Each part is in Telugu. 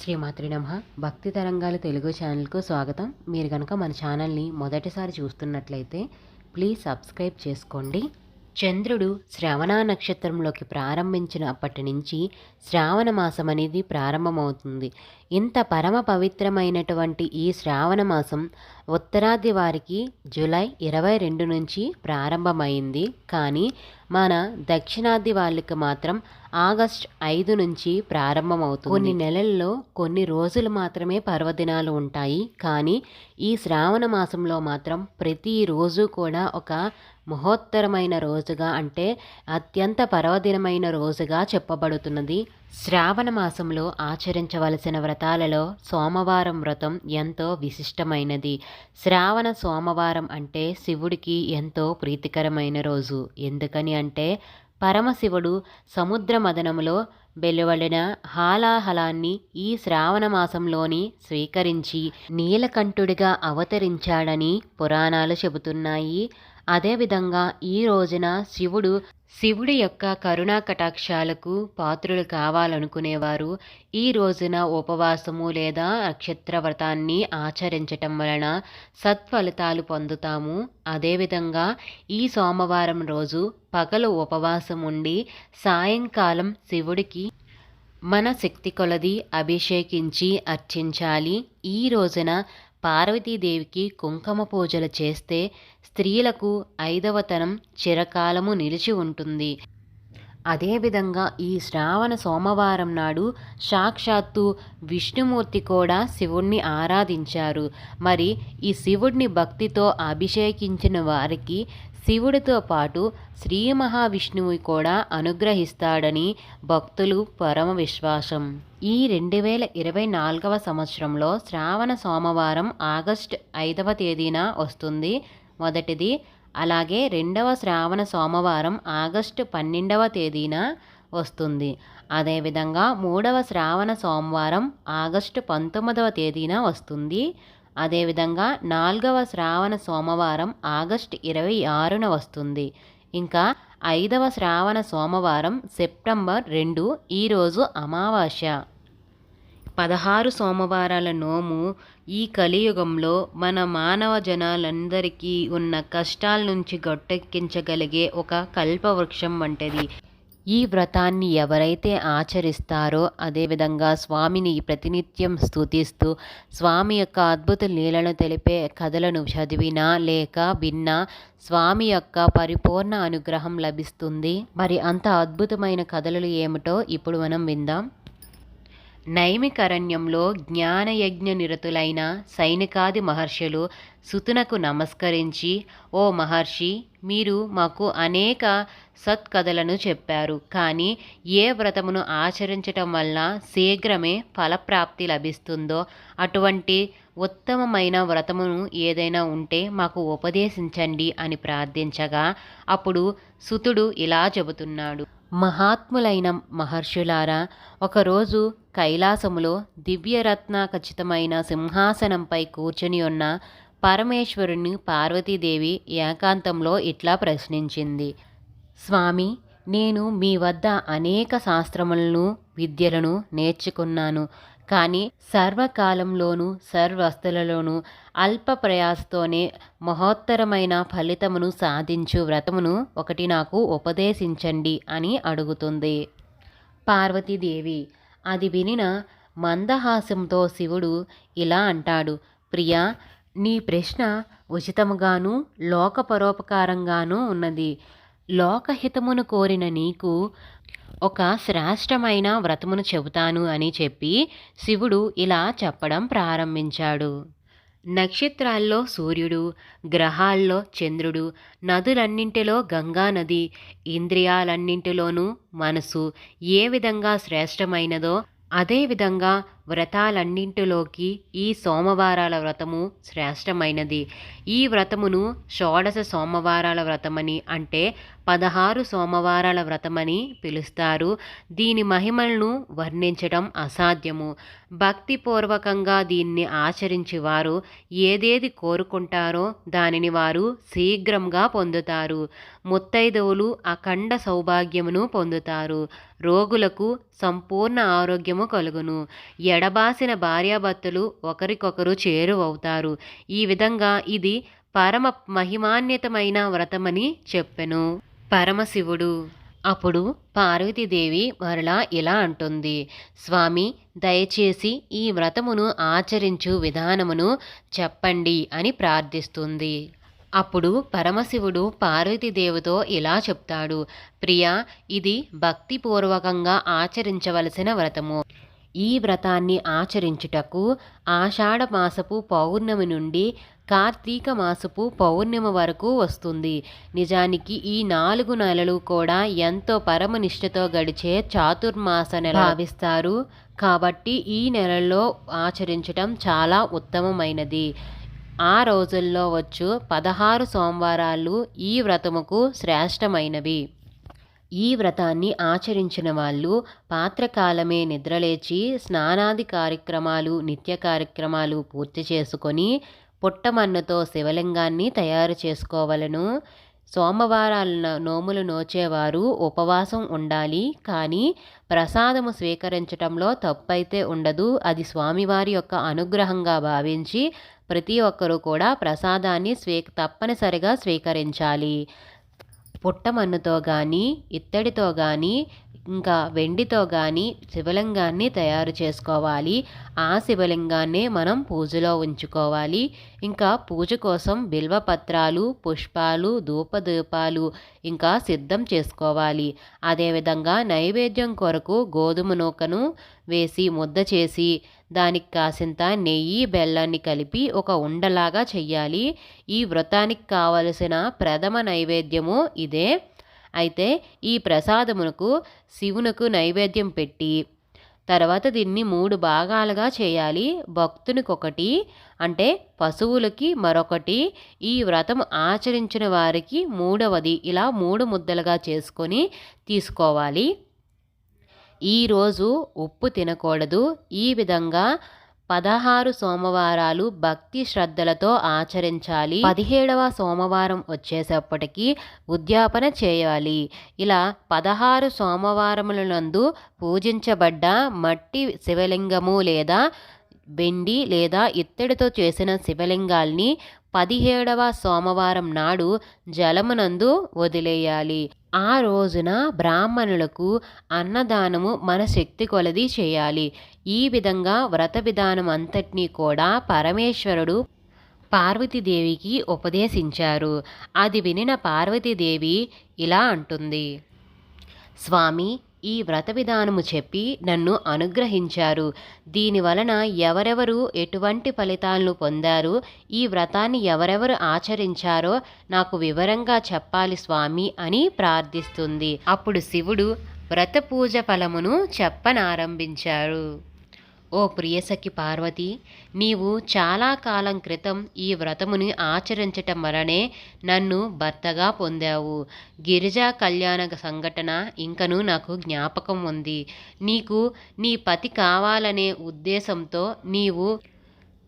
శ్రీమాత్రి నమ. భక్తి తరంగాలు తెలుగు ఛానల్కు స్వాగతం. మీరు కనుక మన ఛానల్ని మొదటిసారి చూస్తున్నట్లయితే ప్లీజ్ సబ్స్క్రైబ్ చేసుకోండి. చంద్రుడు శ్రవణ నక్షత్రంలోకి ప్రారంభించినప్పటి నుంచి శ్రావణ మాసం అనేది ప్రారంభమవుతుంది. ఇంత పరమ పవిత్రమైనటువంటి ఈ శ్రావణ మాసం ఉత్తరాది వారికి జూలై ఇరవై రెండు నుంచి ప్రారంభమైంది. కానీ మన దక్షిణాది వాళ్ళకి మాత్రం ఆగస్ట్ ఐదు నుంచి ప్రారంభమవుతుంది. కొన్ని నెలల్లో కొన్ని రోజులు మాత్రమే పర్వదినాలు ఉంటాయి. కానీ ఈ శ్రావణ మాసంలో మాత్రం ప్రతిరోజు కూడా ఒక మహోత్తరమైన రోజుగా అంటే అత్యంత పర్వదినమైన రోజుగా చెప్పబడుతున్నది. శ్రావణ మాసంలో ఆచరించవలసిన వ్రతాలలో సోమవారం వ్రతం ఎంతో విశిష్టమైనది. శ్రావణ సోమవారం అంటే శివుడికి ఎంతో ప్రీతికరమైన రోజు. ఎందుకని అంటే పరమశివుడు సముద్ర మదనములో వెలువడిన హాలాహలాన్ని ఈ శ్రావణ మాసంలోని స్వీకరించి నీలకంఠుడిగా అవతరించాడని పురాణాలు చెబుతున్నాయి. అదేవిధంగా ఈ రోజున శివుడు శివుడి యొక్క కరుణా కటాక్షాలకు పాత్రులు కావాలనుకునేవారు. ఈ రోజున ఉపవాసము లేదా నక్షత్ర వ్రతాన్ని ఆచరించటం వలన సత్ఫలితాలు పొందుతాము. అదేవిధంగా ఈ సోమవారం రోజు పగలు ఉపవాసం ఉండి సాయంకాలం శివుడికి మన శక్తి కొలది అభిషేకించి అర్చించాలి. ఈ రోజున పార్వతీదేవికి కుంకుమ పూజలు చేస్తే స్త్రీలకు ఐదవతనం చిరకాలము నిలిచి ఉంటుంది. అదేవిధంగా ఈ శ్రావణ సోమవారం నాడు సాక్షాత్తు విష్ణుమూర్తి కూడా శివుణ్ణి ఆరాధించారు. మరి ఈ శివుడిని భక్తితో అభిషేకించిన వారికి శివుడితో పాటు శ్రీ మహావిష్ణువు కూడా అనుగ్రహిస్తాడని భక్తులు పరమ విశ్వాసం ఈ రెండు వేల ఇరవై నాలుగవ సంవత్సరంలో శ్రావణ సోమవారం ఆగస్ట్ ఐదవ తేదీన వస్తుంది మొదటిది. అలాగే రెండవ శ్రావణ సోమవారం ఆగస్టు పన్నెండవ తేదీన వస్తుంది. అదేవిధంగా మూడవ శ్రావణ సోమవారం ఆగస్టు పంతొమ్మిదవ తేదీన వస్తుంది. అదేవిధంగా నాలుగవ శ్రావణ సోమవారం ఆగస్టు ఇరవై ఆరున వస్తుంది. ఇంకా ఐదవ శ్రావణ సోమవారం సెప్టెంబర్ రెండు ఈరోజు అమావాస్య. పదహారు సోమవారాల నోము ఈ కలియుగంలో మన మానవ జనాలందరికీ ఉన్న కష్టాల నుంచి గట్టెక్కించగలిగే ఒక కల్పవృక్షం వంటిది. ఈ వ్రతాన్ని ఎవరైతే ఆచరిస్తారో అదేవిధంగా స్వామిని ప్రతినిత్యం స్తుతిస్తూ స్వామి యొక్క అద్భుత లీలను తెలిపే కథలను చదివినా లేక విన్నా స్వామి యొక్క పరిపూర్ణ అనుగ్రహం లభిస్తుంది. మరి అంత అద్భుతమైన కథలు ఏమిటో ఇప్పుడు మనం విందాం. నైమికరణ్యంలో జ్ఞానయజ్ఞ నిరతులైన సైనికాది మహర్షులు సుతునకు నమస్కరించి ఓ మహర్షి మీరు మాకు అనేక సత్కథలను చెప్పారు కానీ ఏ వ్రతమును ఆచరించటం వల్ల శీఘ్రమే ఫలప్రాప్తి లభిస్తుందో అటువంటి ఉత్తమమైన వ్రతమును ఏదైనా ఉంటే మాకు ఉపదేశించండి అని ప్రార్థించగా అప్పుడు సుతుడు ఇలా చెబుతున్నాడు. మహాత్ములైన మహర్షులారా ఒకరోజు కైలాసములో దివ్యరత్న ఖచ్చితమైన సింహాసనంపై కూర్చుని ఉన్న పరమేశ్వరుని పార్వతీదేవి ఏకాంతంలో ఇట్లా ప్రశ్నించింది. స్వామి నేను మీ వద్ద అనేక శాస్త్రములను విద్యలను నేర్చుకున్నాను. కానీ సర్వకాలంలోనూ సర్వస్థులలోనూ అల్ప ప్రయాసతోనే మహోత్తరమైన ఫలితమును సాధించు వ్రతమును ఒకటి నాకు ఉపదేశించండి అని అడుగుతుంది. పార్వతీదేవి అది వినిన మందహాసంతో శివుడు ఇలా అంటాడు ప్రియా నీ ప్రశ్న ఉచితముగాను లోకపరోపకారంగానూ ఉన్నది. లోకహితమును కోరిన నీకు ఒక శ్రేష్టమైన వ్రతమును చెబుతాను అని చెప్పి శివుడు ఇలా చెప్పడం ప్రారంభించాడు. నక్షత్రాల్లో సూర్యుడు గ్రహాల్లో చంద్రుడు నదులన్నింటిలో గంగా నది ఇంద్రియాలన్నింటిలోనూ మనసు ఏ విధంగా శ్రేష్టమైనదో అదేవిధంగా వ్రతాలన్నింటిలోకి ఈ సోమవారాల వ్రతము శ్రేష్టమైనది. ఈ వ్రతమును షోడశ సోమవారాల వ్రతమని అంటే పదహారు సోమవారాల వ్రతమని పిలుస్తారు. దీని మహిమలను వర్ణించడం అసాధ్యము. భక్తిపూర్వకంగా దీన్ని ఆచరించి వారు ఏదేది కోరుకుంటారో దానిని వారు శీఘ్రంగా పొందుతారు. ముత్తైదవులు అఖండ సౌభాగ్యమును పొందుతారు. రోగులకు సంపూర్ణ ఆరోగ్యము కలుగును. ఎడబాసిన భార్యాభర్తలు ఒకరికొకరు చేరువవుతారు. ఈ విధంగా ఇది పరమ మహిమాన్వితమైన వ్రతమని చెప్పెను. పరమశివుడు. అప్పుడు పార్వతీదేవి మరలా ఇలా అంటుంది. స్వామి దయచేసి ఈ వ్రతమును ఆచరించు విధానమును చెప్పండి అని ప్రార్థిస్తుంది. అప్పుడు పరమశివుడు పార్వతీదేవితో ఇలా చెప్తాడు. ప్రియా ఇది భక్తిపూర్వకంగా ఆచరించవలసిన వ్రతము. ఈ వ్రతాన్ని ఆచరించుటకు ఆషాఢమాసపు పౌర్ణమి నుండి కార్తీక మాసపు పౌర్ణమి వరకు వస్తుంది. నిజానికి ఈ నాలుగు నెలలు కూడా ఎంతో పరమనిష్టతో గడిచే చాతుర్మాస నెల భావిస్తారు. కాబట్టి ఈ నెలల్లో ఆచరించటం చాలా ఉత్తమమైనది. ఆ రోజుల్లో వచ్చు పదహారు సోమవారాలు ఈ వ్రతముకు శ్రేష్టమైనవి. ఈ వ్రతాన్ని ఆచరించిన వాళ్ళు పాత్రకాలమే నిద్రలేచి స్నానాది కార్యక్రమాలు నిత్య కార్యక్రమాలు పూర్తి చేసుకొని పుట్టమన్నతో శివలింగాన్ని తయారు చేసుకోవలను. సోమవారాల నోములు నోచేవారు ఉపవాసం ఉండాలి కానీ ప్రసాదము స్వీకరించటంలో తప్పైతే ఉండదు. అది స్వామివారి యొక్క అనుగ్రహంగా భావించి ప్రతి ఒక్కరూ కూడా ప్రసాదాన్ని స్వీ తప్పనిసరిగా స్వీకరించాలి. పుట్టమన్నుతో కానీ ఇత్తడితో కానీ ఇంకా వెండితో కానీ శివలింగాన్ని తయారు చేసుకోవాలి. ఆ శివలింగాన్ని మనం పూజలో ఉంచుకోవాలి. ఇంకా పూజ కోసం బిల్వపత్రాలు పుష్పాలు ధూపదీపాలు ఇంకా సిద్ధం చేసుకోవాలి. అదేవిధంగా నైవేద్యం కొరకు గోధుమ నూకను వేసి ముద్ద చేసి దానికి కాసింత నెయ్యి బెల్లాన్ని కలిపి ఒక ఉండలాగా చెయ్యాలి. ఈ వ్రతానికి కావలసిన ప్రథమ నైవేద్యము ఇదే. అయితే ఈ ప్రసాదమునకు శివునకు నైవేద్యం పెట్టి తర్వాత దీన్ని మూడు భాగాలుగా చేయాలి. భక్తునికి ఒకటి అంటే పశువులకి మరొకటి. ఈ వ్రతం ఆచరించిన వారికి మూడవది. ఇలా మూడు ముద్దలుగా చేసుకొని తీసుకోవాలి. ఈరోజు ఉప్పు తినకూడదు. ఈ విధంగా పదహారు సోమవారాలు భక్తి శ్రద్ధలతో ఆచరించాలి. పదిహేడవ సోమవారం వచ్చేసప్పటికి ఉద్యాపన చేయాలి. ఇలా పదహారు సోమవారములందు పూజించబడ్డ మట్టి శివలింగము లేదా వెండి లేదా ఇత్తడితో చేసిన శివలింగాల్ని పదిహేడవ సోమవారం నాడు జలమునందు వదిలేయాలి. ఆ రోజున బ్రాహ్మణులకు అన్నదానము మన శక్తి కొలది చేయాలి. ఈ విధంగా వ్రత విధానం అంతటినీ కూడా పరమేశ్వరుడు పార్వతీదేవికి ఉపదేశించారు. అది వినిన పార్వతీదేవి ఇలా అంటుంది. స్వామి ఈ వ్రత విధానము చెప్పి నన్ను అనుగ్రహించారు. దీని వలన ఎవరెవరు ఎటువంటి ఫలితాలను పొందారు ఈ వ్రతాన్ని ఎవరెవరు ఆచరించారో నాకు వివరంగా చెప్పాలి స్వామి అని ప్రార్థిస్తుంది. అప్పుడు శివుడు వ్రత పూజ ఫలమును చెప్పనారంభించారు. ఓ ప్రియసఖి పార్వతి నీవు చాలా కాలం క్రితం ఈ వ్రతముని ఆచరించటం వలనే నన్ను భర్తగా పొందావు. గిరిజా కళ్యాణ సంఘటన ఇంకను నాకు జ్ఞాపకం ఉంది. నీకు నీ పతి కావాలనే ఉద్దేశంతో నీవు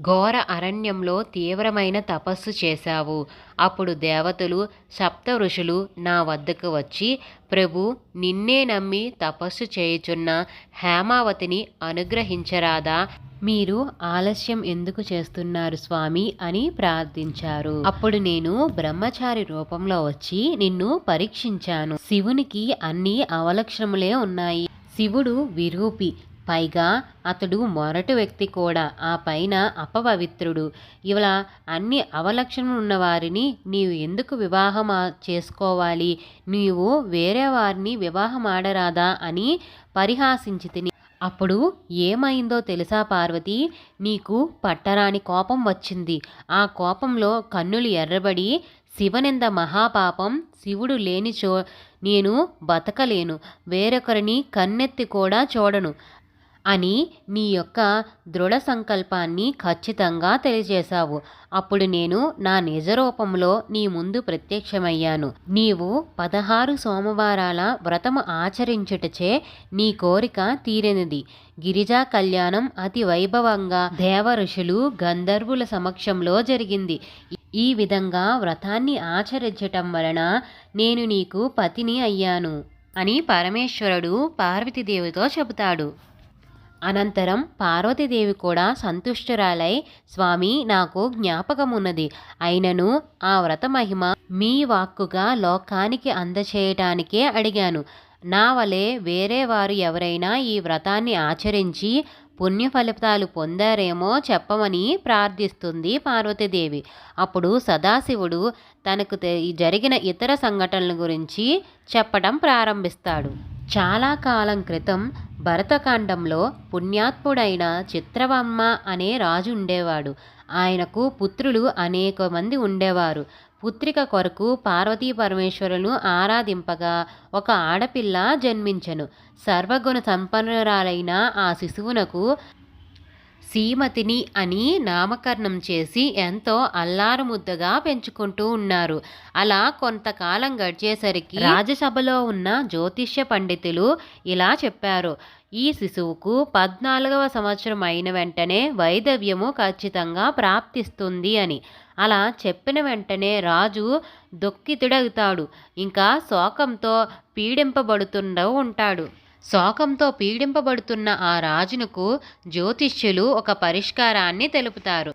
ఘోర అరణ్యంలో తీవ్రమైన తపస్సు చేశావు. అప్పుడు దేవతలు సప్త ఋషులు నా వద్దకు వచ్చి ప్రభు నిన్నే నమ్మి తపస్సు చేయుచున్న హేమావతిని అనుగ్రహించరాదా? మీరు ఆలస్యం ఎందుకు చేస్తున్నారు స్వామి? అని ప్రార్థించారు. అప్పుడు నేను బ్రహ్మచారి రూపంలో వచ్చి నిన్ను పరీక్షించాను. శివునికి అన్ని అవలక్షణములే ఉన్నాయి. శివుడు విరూపి పైగా అతడు మొరటి వ్యక్తి కూడా. ఆ పైన అపవిత్రుడు. ఇలా అన్ని అవలక్షణం ఉన్నవారిని నీవు ఎందుకు వివాహం చేసుకోవాలి? నీవు వేరే వారిని వివాహం ఆడరాదా అని పరిహాసించి తిని అప్పుడు ఏమైందో తెలుసా పార్వతి? నీకు పట్టరాని కోపం వచ్చింది. ఆ కోపంలో కన్నులు ఎర్రబడి శివనింద మహాపాపం శివుడు లేనిచో నేను బతకలేను. వేరొకరిని కన్నెత్తి కూడా చూడను. అని నీ యొక్క దృఢ సంకల్పాన్ని ఖచ్చితంగా తెలియజేశావు. అప్పుడు నేను నా నిజ రూపంలో నీ ముందు ప్రత్యక్షమయ్యాను. నీవు పదహారు సోమవారాల వ్రతము ఆచరించుటచే నీ కోరిక తీరినది. గిరిజా కళ్యాణం అతి వైభవంగా దేవ ఋషులు గంధర్వుల సమక్షంలో జరిగింది. ఈ విధంగా వ్రతాన్ని ఆచరించటం వలన నేను నీకు పతిని అయ్యాను అని పరమేశ్వరుడు పార్వతీదేవితో చెబుతాడు. అనంతరం పార్వతీదేవి కూడా సంతుష్టురాలై స్వామి నాకు జ్ఞాపకమున్నది. అయినను ఆ వ్రత మహిమ మీ వాక్కుగా లోకానికి అందచేయటానికే అడిగాను. నా వలె వేరే వారు ఎవరైనా ఈ వ్రతాన్ని ఆచరించి పుణ్య ఫలితాలు పొందారేమో చెప్పమని ప్రార్థిస్తుంది పార్వతీదేవి. అప్పుడు సదాశివుడు తనకు జరిగిన ఇతర సంఘటనల గురించి చెప్పడం ప్రారంభిస్తాడు. చాలా కాలం క్రితం భరతకాండంలో పుణ్యాత్ముడైన చిత్రవర్మ అనే రాజు ఉండేవాడు. ఆయనకు పుత్రులు అనేక మంది ఉండేవారు. పుత్రిక కొరకు పార్వతీ పరమేశ్వరులను ఆరాధింపగా ఒక ఆడపిల్ల జన్మించెను. సర్వగుణ సంపన్నురాలైన ఆ శిశువునకు సీమతిని అని నామకరణం చేసి ఎంతో అల్లారుముద్దగా పెంచుకుంటూ ఉన్నారు. అలా కొంతకాలం గడిచేసరికి రాజ్యసభలో ఉన్న జ్యోతిష్య పండితులు ఇలా చెప్పారు. ఈ శిశువుకు పద్నాలుగవ సంవత్సరం అయిన వెంటనే వైదవ్యము ఖచ్చితంగా ప్రాప్తిస్తుంది అని. అలా చెప్పిన వెంటనే రాజు దుఃఖితుడవుతాడు. ఇంకా శోకంతో పీడింపబడుతుండవు ఉంటాడు. శోకంతో పీడింపబడుతున్న ఆ రాజునకు జ్యోతిష్యులు ఒక పరిష్కారాన్ని తెలుపుతారు.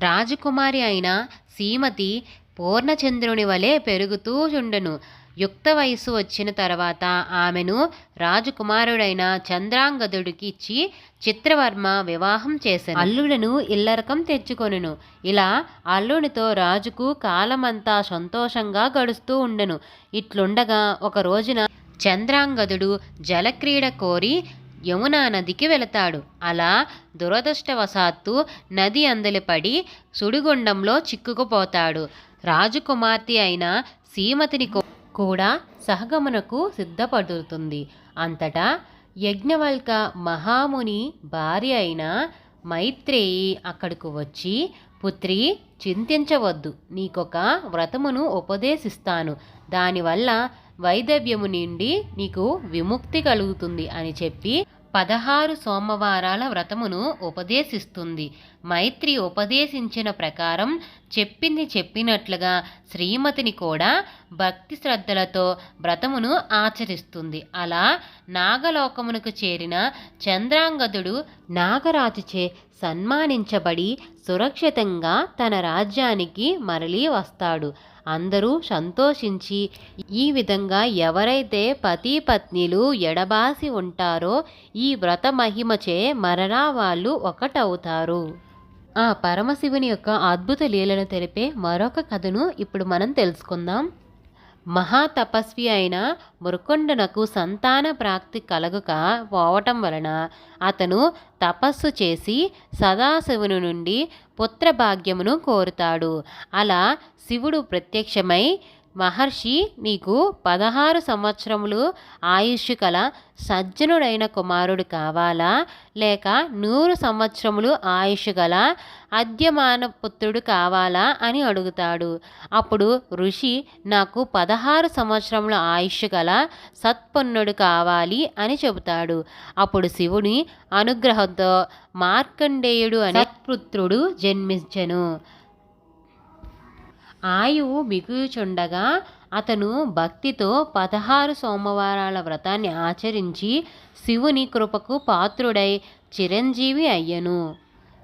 రాజకుమారి అయిన సీమతి పూర్ణచంద్రుని వలె పెరుగుతూ ఉండను. యుక్త వయస్సు వచ్చిన తర్వాత ఆమెను రాజకుమారుడైన చంద్రాంగదుడికి ఇచ్చి చిత్రవర్మ వివాహం చేశాను అల్లుడను ఇల్లరకం తెచ్చుకొనును. ఇలా అల్లునితో రాజుకు కాలమంతా సంతోషంగా గడుస్తూ ఉండెను. ఇట్లుండగా ఒక రోజున చంద్రాంగదుడు జలక్రీడ కోరి యమునా నదికి వెళతాడు. అలా దురదృష్టవశాత్తు నది అందలి పడి సుడిగుండంలో చిక్కుకుపోతాడు. రాజకుమార్తె అయిన సీమతిని కూడా సహగమనకు సిద్ధపడుతుంది. అంతటా యజ్ఞవల్క మహాముని భార్య అయిన మైత్రేయి అక్కడకు వచ్చి పుత్రి చింతించవద్దు. నీకొక వ్రతమును ఉపదేశిస్తాను. దానివల్ల వైదవ్యము నుండి నీకు విముక్తి కలుగుతుంది అని చెప్పి పదహారు సోమవారాల వ్రతమును ఉపదేశిస్తుంది. మైత్రి ఉపదేశించిన ప్రకారం చెప్పింది చెప్పినట్లుగా శ్రీమతిని కూడా భక్తి శ్రద్ధలతో వ్రతమును ఆచరిస్తుంది. అలా నాగలోకమునకు చేరిన చంద్రాంగదుడు నాగరాజుచే సన్మానించబడి సురక్షితంగా తన రాజ్యానికి మరలి వస్తాడు. అందరూ సంతోషించి ఈ విధంగా ఎవరైతే పతి పత్నిలు ఎడబాసి ఉంటారో ఈ వ్రత మహిమచే మరలా వాళ్ళు ఒకటవుతారు. ఆ పరమశివుని యొక్క అద్భుత లీలను తెలిపే మరొక కథను ఇప్పుడు మనం తెలుసుకుందాం. మహాతపస్వి అయిన మురుకొండనకు సంతాన ప్రాప్తి కలగక పోవటం వలన అతను తపస్సు చేసి సదాశివుని నుండి పుత్రభాగ్యమును కోరుతాడు. అలా శివుడు ప్రత్యక్షమై మహర్షి నీకు పదహారు సంవత్సరములు ఆయుష్ కల సజ్జనుడైన కుమారుడు కావాలా? లేక నూరు సంవత్సరములు ఆయుష్ గల అద్యమాన పుత్రుడు కావాలా? అని అడుగుతాడు. అప్పుడు ఋషి నాకు పదహారు సంవత్సరముల ఆయుష్ గల సత్పన్నుడు కావాలి అని చెబుతాడు. అప్పుడు శివుని అనుగ్రహంతో మార్కండేయుడు అనే పుత్రుడు జన్మించెను. ఆయువు బిగుచుండగా అతను భక్తితో పదహారు సోమవారాల వ్రతాన్ని ఆచరించి శివుని కృపకు పాత్రుడై చిరంజీవి అయ్యను.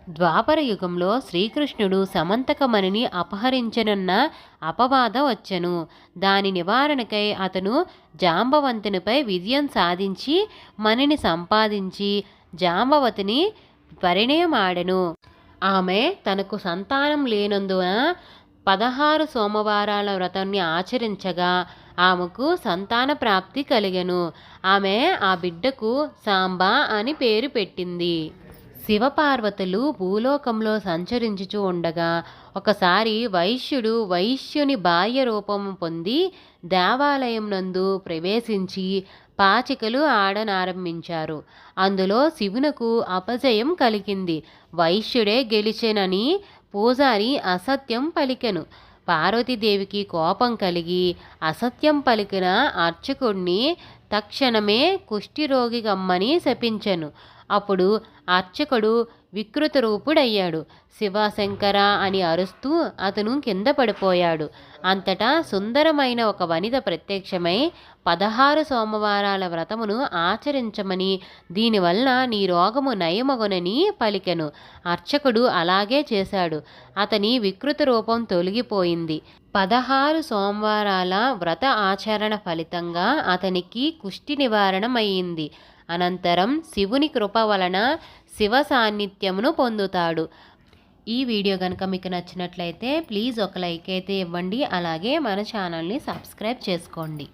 ద్వాపర యుగంలో శ్రీకృష్ణుడు సమంతకమణిని అపహరించనున్న అపవాద వచ్చెను. దాని నివారణకై అతను జాంబవంతునిపై విజయం సాధించి మణిని సంపాదించి జాంబవతిని పరిణయమాడెను. ఆమె తనకు సంతానం లేనందున పదహారు సోమవారాల వ్రతాన్ని ఆచరించగా ఆమెకు సంతాన ప్రాప్తి కలిగెను. ఆమె ఆ బిడ్డకు సాంబ అని పేరు పెట్టింది. శివపార్వతులు భూలోకంలో సంచరించుచూ ఉండగా ఒకసారి వైశ్యుడు వైశ్యుని భార్య రూపము పొంది దేవాలయం నందు ప్రవేశించి పాచికలు ఆడనారంభించారు. అందులో శివునకు అపజయం కలిగింది. వైశ్యుడే గెలిచెనని పూజారి అసత్యం పలికెను. పార్వతీదేవికి కోపం కలిగి అసత్యం పలికిన అర్చకుడిని తక్షణమే కుష్ఠిరోగి గమ్మని శపించెను. అప్పుడు అర్చకుడు వికృత రూపుడయ్యాడు శివశంకర అని అరుస్తూ అతను కింద పడిపోయాడు. అంతటా సుందరమైన ఒక వనిత ప్రత్యక్షమై పదహారు సోమవారాల వ్రతమును ఆచరించమని దీనివల్ల నీ రోగము నయమగునని పలికెను. అర్చకుడు అలాగే చేశాడు. అతని వికృత రూపం తొలగిపోయింది. పదహారు సోమవారాల వ్రత ఆచరణ ఫలితంగా అతనికి కుష్టి నివారణమయ్యింది. అనంతరం శివుని కృప వలన శివ సాన్నిధ్యమును పొందుతాడు. ఈ వీడియో కనుక మీకు నచ్చినట్లయితే ప్లీజ్ ఒక లైక్ అయితే ఇవ్వండి. అలాగే మన ఛానల్ని సబ్స్క్రైబ్ చేసుకోండి.